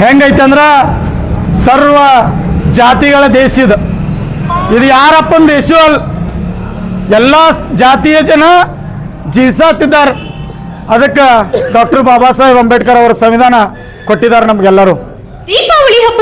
ಹೆಂಗೈತೆ ಅಂದ್ರ ಸರ್ವ ಜಾತಿಗಳ ದೇಶ ಇದು. ಇದು ಯಾರಪ್ಪನ ದೇಶ ಅಲ್ಲ. ಎಲ್ಲ ಜಾತಿಯ ಜನ ಜೀಸತ್ತಿದ್ದಾರೆ ಅದಕ್ಕೆ ಡಾಕ್ಟರ್ ಬಾಬಾ ಸಾಹೇಬ್ ಅಂಬೇಡ್ಕರ್ ಅವರ ಸಂವಿಧಾನ ಕೊಟ್ಟಿದ್ದಾರೆ ನಮ್ಗೆಲ್ಲರೂ.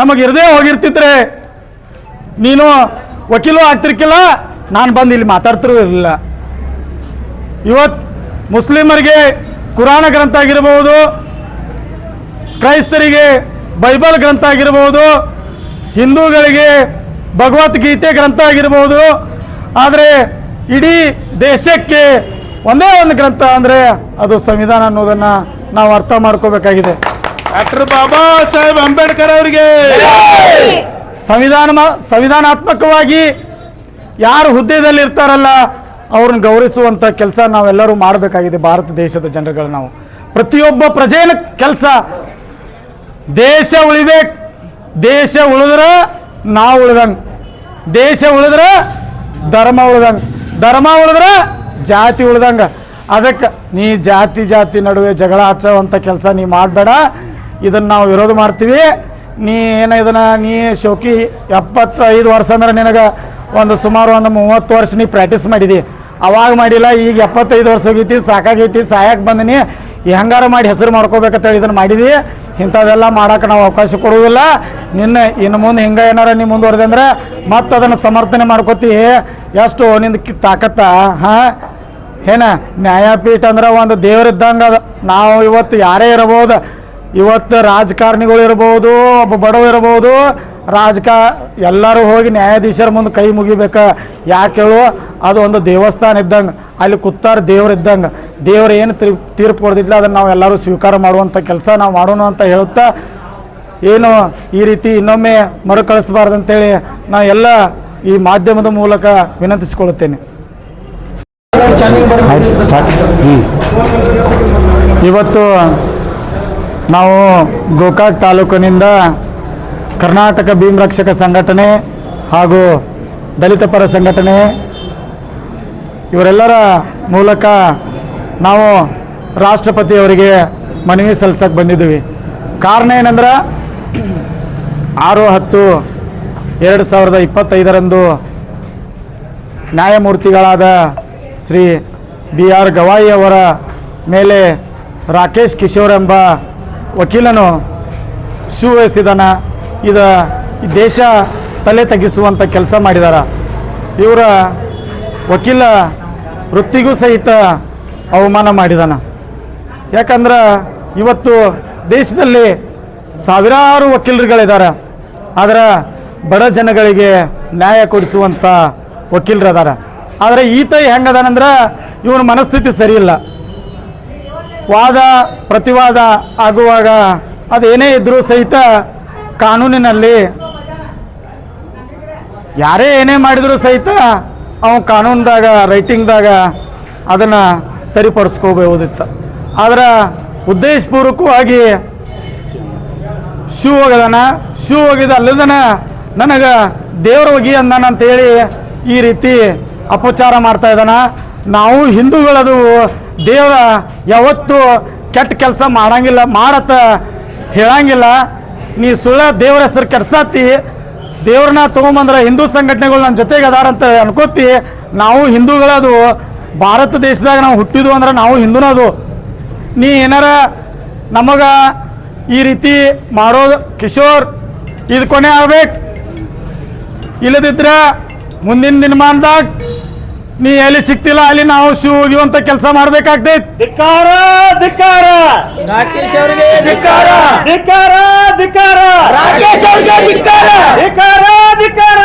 ನಮಗೆ ಇರದೇ ಹೋಗಿರ್ತಿದ್ರೆ ನೀನು ವಕೀಲು ಆಗ್ತಿರ್ಕಿಲ್ಲ, ನಾನು ಬಂದು ಇಲ್ಲಿ ಮಾತಾಡ್ತಿರೋ ಇರಲಿಲ್ಲ. ಇವತ್ತು ಮುಸ್ಲಿಮರಿಗೆ ಕುರಾನ ಗ್ರಂಥ ಆಗಿರಬಹುದು ಕ್ರೈಸ್ತರಿಗೆ ಬೈಬಲ್ ಗ್ರಂಥ ಆಗಿರಬಹುದು ಹಿಂದೂಗಳಿಗೆ ಭಗವದ್ಗೀತೆ ಗ್ರಂಥ ಆಗಿರಬಹುದು ಆದರೆ ಇಡೀ ದೇಶಕ್ಕೆ ಒಂದೇ ಒಂದು ಗ್ರಂಥ ಅಂದರೆ ಅದು ಸಂವಿಧಾನ ಅನ್ನೋದನ್ನು ನಾವು ಅರ್ಥ ಮಾಡ್ಕೋಬೇಕಾಗಿದೆ. ಡಾಕ್ಟರ್ ಬಾಬಾ ಸಾಹೇಬ್ ಅಂಬೇಡ್ಕರ್ ಅವರಿಗೆ ಸಂವಿಧಾನ ಸಂವಿಧಾನಾತ್ಮಕವಾಗಿ ಯಾರು ಹುದ್ದೆಯಲ್ಲಿ ಇರ್ತಾರಲ್ಲ ಅವ್ರನ್ನ ಗೌರವಿಸುವಂಥ ಕೆಲಸ ನಾವೆಲ್ಲರೂ ಮಾಡಬೇಕಾಗಿದೆ ಭಾರತ ದೇಶದ ಜನರುಗಳು ನಾವು. ಪ್ರತಿಯೊಬ್ಬ ಪ್ರಜೆನ ಕೆಲಸ. ದೇಶ ಉಳಿಬೇಕು, ದೇಶ ಉಳಿದ್ರೆ ನಾವು ಉಳಿದಂಗೆ. ದೇಶ ಉಳಿದ್ರೆ ಧರ್ಮ ಉಳಿದಂಗೆ. ಧರ್ಮ ಉಳಿದ್ರೆ ಜಾತಿ ಉಳಿದಂಗೆ. ಅದಕ್ಕೆ ನೀ ಜಾತಿ ಜಾತಿ ನಡುವೆ ಜಗಳ ಹಚ್ಚುವಂಥ ಕೆಲಸ ನೀ ಮಾಡಬೇಡ. ಇದನ್ನು ನಾವು ವಿರೋಧ ಮಾಡ್ತೀವಿ. ನೀ ಏನು ಇದನ್ನ, ನೀ ಶೋಕಿ ಎಪ್ಪತ್ತೈದು ವರ್ಷ ಅಂದ್ರೆ ನಿನಗೆ ಒಂದು ಸುಮಾರು ಒಂದು ಮೂವತ್ತು ವರ್ಷ ನೀ ಪ್ರಾಕ್ಟೀಸ್ ಮಾಡಿದಿ. ಅವಾಗ ಮಾಡಿಲ್ಲ, ಈಗ ಎಪ್ಪತ್ತೈದು ವರ್ಷ ಹೋಗೈತಿ, ಸಾಕಾಗೈತಿ ಸಾಯಕ್ಕೆ ಬಂದಿನಿ. ಹೆಂಗಾರ ಮಾಡಿ ಹೆಸರು ಮಾಡ್ಕೋಬೇಕಂತೇಳಿ ಇದನ್ನು ಮಾಡಿದಿ. ಇಂಥವೆಲ್ಲ ಮಾಡೋಕೆ ನಾವು ಅವಕಾಶ ಕೊಡುವುದಿಲ್ಲ. ನಿನ್ನ ಇನ್ನು ಮುಂದೆ ಹಿಂಗೆ ಏನಾರ ನೀ ಮುಂದುವರೆದೆ ಅಂದ್ರೆ ಮತ್ತೆ ಅದನ್ನು ಸಮರ್ಥನೆ ಮಾಡ್ಕೋತಿ. ಎಷ್ಟು ನಿಂದ ತಾಕತ್ತ, ಹಾಂ? ಏನ ನ್ಯಾಯಪೀಠ ಅಂದ್ರೆ ಒಂದು ದೇವರಿದ್ದಂಗೆ ಅದು. ನಾವು ಇವತ್ತು ಯಾರೇ ಇರಬಹುದು ಇವತ್ತು ರಾಜಕಾರಣಿಗಳು ಇರ್ಬೋದು ಒಬ್ಬ ಬಡವ ಇರ್ಬೋದು ರಾಜಕ ಎಲ್ಲರೂ ಹೋಗಿ ನ್ಯಾಯಾಧೀಶರ ಮುಂದೆ ಕೈ ಮುಗಿಬೇಕು. ಯಾಕೆ ಹೇಳು? ಅದು ಒಂದು ದೇವಸ್ಥಾನ ಇದ್ದಂಗೆ. ಅಲ್ಲಿ ಕೂತಾರ ದೇವ್ರು ಇದ್ದಂಗೆ. ದೇವ್ರು ಏನು ತೀರ್ಪು ತೀರ್ಪು ಕೊಡ್ದಿಲ್ಲ ಅದನ್ನು ನಾವು ಎಲ್ಲರೂ ಸ್ವೀಕಾರ ಮಾಡುವಂಥ ಕೆಲಸ ನಾವು ಮಾಡೋಣ ಅಂತ ಹೇಳುತ್ತಾ ಏನು ಈ ರೀತಿ ಇನ್ನೊಮ್ಮೆ ಮರುಕಳಿಸಬಾರ್ದು ಅಂತೇಳಿ ನಾ ಎಲ್ಲ ಈ ಮಾಧ್ಯಮದ ಮೂಲಕ ವಿನಂತಿಸಿಕೊಳ್ಳುತ್ತೇನೆ. ಇವತ್ತು ನಾವು ಗೋಕಾಕ್ ತಾಲೂಕಿನಿಂದ ಕರ್ನಾಟಕ ಭೀಮ್ ರಕ್ಷಕ ಸಂಘಟನೆ ಹಾಗೂ ದಲಿತ ಪರ ಸಂಘಟನೆ ಇವರೆಲ್ಲರ ಮೂಲಕ ನಾವು ರಾಷ್ಟ್ರಪತಿಯವರಿಗೆ ಮನವಿ ಸಲ್ಲಿಸಕ್ಕೆ ಬಂದಿದ್ದೀವಿ. ಕಾರಣ ಏನಂದ್ರೆ ಆರು ಹತ್ತು ಎರಡು ಸಾವಿರದ ಇಪ್ಪತ್ತೈದರಂದು ನ್ಯಾಯಮೂರ್ತಿಗಳಾದ ಶ್ರೀ ಬಿ ಆರ್ ಗವಾಯಿ ಅವರ ಮೇಲೆ ರಾಕೇಶ್ ಕಿಶೋರ್ ಎಂಬ ವಕೀಲನು ಶೂ ಎಸೆದಾನ ಇದು ದೇಶ ತಲೆ ತಗ್ಗಿಸುವಂಥ ಕೆಲಸ ಮಾಡಿದಾರ. ಇವರ ವಕೀಲ ವೃತ್ತಿಗೂ ಸಹಿತ ಅವಮಾನ ಮಾಡಿದಾನ. ಯಾಕಂದ್ರೆ ಇವತ್ತು ದೇಶದಲ್ಲಿ ಸಾವಿರಾರು ವಕೀಲರುಗಳಿದ್ದಾರೆ ಆದರೆ ಬಡ ಜನಗಳಿಗೆ ನ್ಯಾಯ ಕೊಡಿಸುವಂಥ ವಕೀಲರದಾರ. ಆದರೆ ಈತ ಹೆಂಗದಾನಂದ್ರೆ ಇವನ ಮನಸ್ಥಿತಿ ಸರಿಯಿಲ್ಲ. ವಾದ, ಪ್ರತಿವಾದ ಆಗುವಾಗ ಅದೇನೇ ಇದ್ರೂ ಸಹಿತ ಕಾನೂನಿನಲ್ಲಿ ಯಾರೇ ಏನೇ ಮಾಡಿದರೂ ಸಹಿತ ಅವ ಕಾನೂನ್ದಾಗ, ರೈಟಿಂಗ್ದಾಗ ಅದನ್ನು ಸರಿಪಡಿಸ್ಕೋಬಹುದಿತ್ತು. ಆದ್ರೆ ಉದ್ದೇಶಪೂರ್ವಕವಾಗಿ ಶೂ ಹೋಗದನ, ಶೂ ಹೋಗಿದ ಅಲ್ಲದನ ನನಗೆ ದೇವ್ರ ಹೋಗಿ ಅಂದಾನ ಅಂತೇಳಿ ಈ ರೀತಿ ಅಪಚಾರ ಮಾಡ್ತಾ ಇದ್ದಾನ. ನಾವು ಹಿಂದೂಗಳದು ದೇವರ ಯಾವತ್ತೂ ಕೆಟ್ಟ ಕೆಲಸ ಮಾಡಂಗಿಲ್ಲ, ಮಾಡತ್ತ ಹೇಳಂಗಿಲ್ಲ. ನೀ ಸುಳ್ಳ ದೇವ್ರ ಹೆಸರು ಕೆಡ್ಸಾತಿ, ದೇವ್ರನ್ನ ತೊಗೊಂಬಂದ್ರೆ ಹಿಂದೂ ಸಂಘಟನೆಗಳು ನನ್ನ ಜೊತೆಗೆ ಅದಾರಂತ ಅನ್ಕೋತಿ. ನಾವು ಹಿಂದೂಗಳದು, ಭಾರತ ದೇಶದಾಗ ನಾವು ಹುಟ್ಟಿದ್ವು ಅಂದ್ರೆ ನಾವು ಹಿಂದೂನದು. ನೀ ಏನಾರ ನಮಗ ಈ ರೀತಿ ಮಾಡೋದು ಕಿಶೋರ್, ಇದು ಕೊನೆ ಆಗ್ಬೇಕು. ಇಲ್ಲದಿದ್ರೆ ಮುಂದಿನ ದಿನಮಾನದಾಗ ನೀ ಎಲ್ಲಿ ಸಿಕ್ತಿಲ್ಲ ಅಲ್ಲಿ ನಾವು ಶೂ ಹೋಗಿವಂತ ಕೆಲಸ ಮಾಡ್ಬೇಕಾಗ್ತೈತಿ. ಧಿಕ್ಕಾರ ಧಿಕ್ಕಾರ. ರಾಕೇಶ್ ಅವರಿಗೆ ಧಿಕ್ಕಾರ ಧಿಕ್ಕಾರ. ಧಿಕ್ಕಾರ. ರಾಕೇಶ್ ಅವ್ರಿಗೆ ಧಿಕ್ಕಾರ. ಧಿಕ್ಕಾರ ಧಿಕ್ಕಾರ.